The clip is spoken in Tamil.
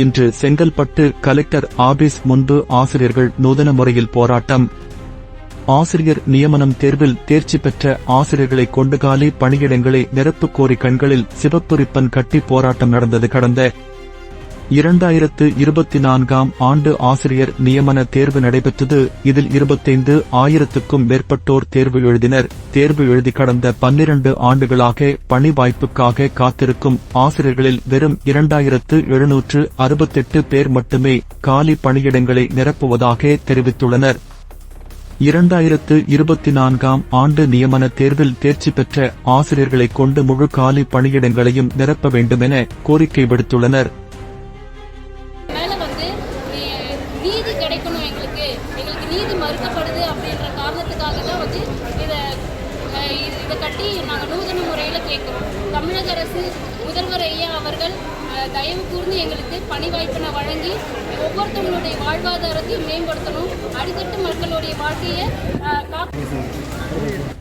இன்று செங்கல்பட்டு கலெக்டர் ஆபீஸ் முன்பு ஆசிரியர்கள் நூதன முறையில் போராட்டம். ஆசிரியர் நியமனம் தேர்வில் தேர்ச்சி பெற்ற ஆசிரியர்களை கொண்டு காலி பணியிடங்களை நிரப்பு கோரி கண்களில் சிவப்பு ரிப்பன் கட்டி போராட்டம் நடந்தது. கடந்த இரண்டாயிரத்து இருபத்தி நான்காம் ஆண்டு ஆசிரியர் நியமன தேர்வு நடைபெற்றது. இதில் இருபத்தைந்து ஆயிரத்துக்கும் மேற்பட்டோர் தேர்வு எழுதினர். தேர்வு எழுதி கடந்த பன்னிரண்டு ஆண்டுகளாக பணி வாய்ப்புக்காக காத்திருக்கும் ஆசிரியர்களில் வெறும் இரண்டாயிரத்து எழுநூற்று அறுபத்தெட்டு பேர் மட்டுமே காலி பணியிடங்களை நிரப்புவதாக தெரிவித்துள்ளனர். இரண்டாயிரத்து இருபத்தி நான்காம் ஆண்டு நியமன தேர்வில் தேர்ச்சி பெற்ற ஆசிரியர்களை கொண்டு முழு காலி பணியிடங்களையும் நிரப்ப வேண்டுமென கோரிக்கை விடுத்துள்ளனர். நீதி கிடைக்கணும் எங்களுக்கு. எங்களுக்கு நீதி மறுக்கப்படுது அப்படின்ற காரணத்துக்காக தான் வந்து இதை இது- இதை கட்டி நாங்கள் நூதன முறையில் கேட்குறோம். தமிழக அரசு முதல்வர் ஐயா அவர்கள் தயவு கூர்ந்து எங்களுக்கு பணி வாய்ப்பினை வழங்கி ஒவ்வொருத்தவங்களுடைய வாழ்வாதாரத்தையும் மேம்படுத்தணும். அடித்தட்டு மக்களுடைய வாழ்க்கையை அஹ், காக்க